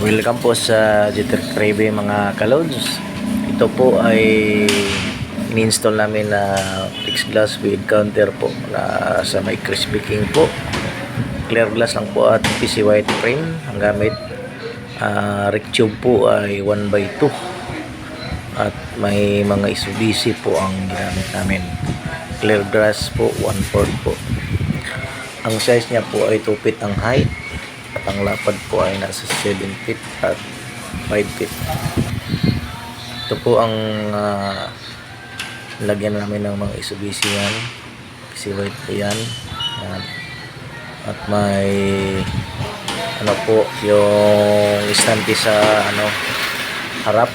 Welcome po sa Jitter Crave mga kalods. Ito po ay in-install namin na fixed glass with counter po na sa may crispy king po. Clear glass lang po at PC white frame ang gamit. Uh, tube po ay 1 by 2 at may mga Mitsubishi po ang ginamit namin. Clear glass po 1 4 po. Ang size niya po ay 2 feet ang height at ang lapad po ay nasa 7 feet at 5 feet. Ito po ang ah, lagyan namin ng mga Mitsubishi yan. Kasi white po yan. Yan. At may ano po yung istante sa ano harap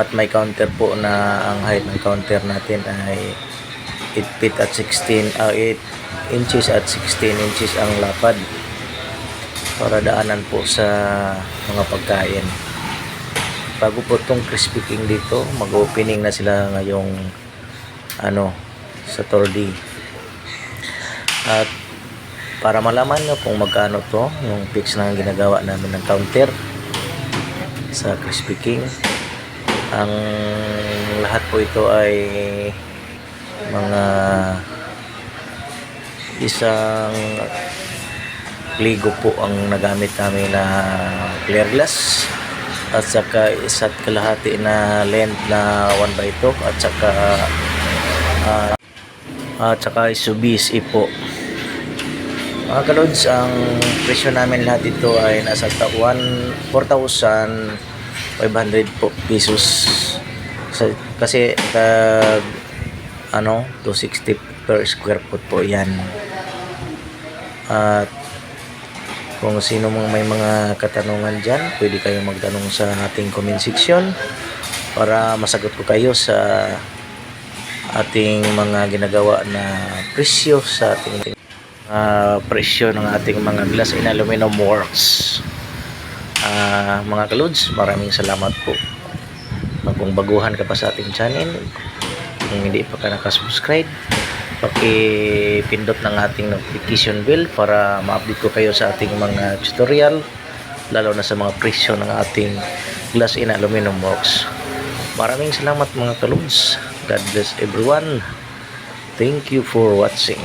at may counter po na ang height ng counter natin ay 8 feet at 16 ah 8 inches at 16 inches ang lapad para daanan po sa mga pagkain. Bago po tong crispy king dito mag-opening na sila ngayong ano sa Tordi at para malaman nyo kung magkano to yung fix na ginagawa namin ng counter sa crispy king ang lahat po ito ay mga isang ligo po ang nagamit namin na clear glass at saka isa't kalahati na length na 1 by 2 at saka ah, at saka Mitsubishi po. Mga kalods ang presyo namin lahat ito ay nasa ta- one- 4,500 po pesos. Sa, kasi tag ano 260 per square foot po yan. At kung sino mong may mga katanungan dyan, pwede kayong magtanong sa ating comment section para masagot ko kayo sa ating mga ginagawa na presyo sa ating ah, presyo ng ating mga glass in aluminum works. Ah, mga kalods, maraming salamat po. Kung baguhan ka pa sa ating channel, kung hindi pa ka nakasubscribe, pakipindot ng ating notification bell para ma-update ko kayo sa ating mga tutorial lalo na sa mga presyo ng ating glass in aluminum box. Maraming salamat mga kalubs God bless everyone. Thank you for watching.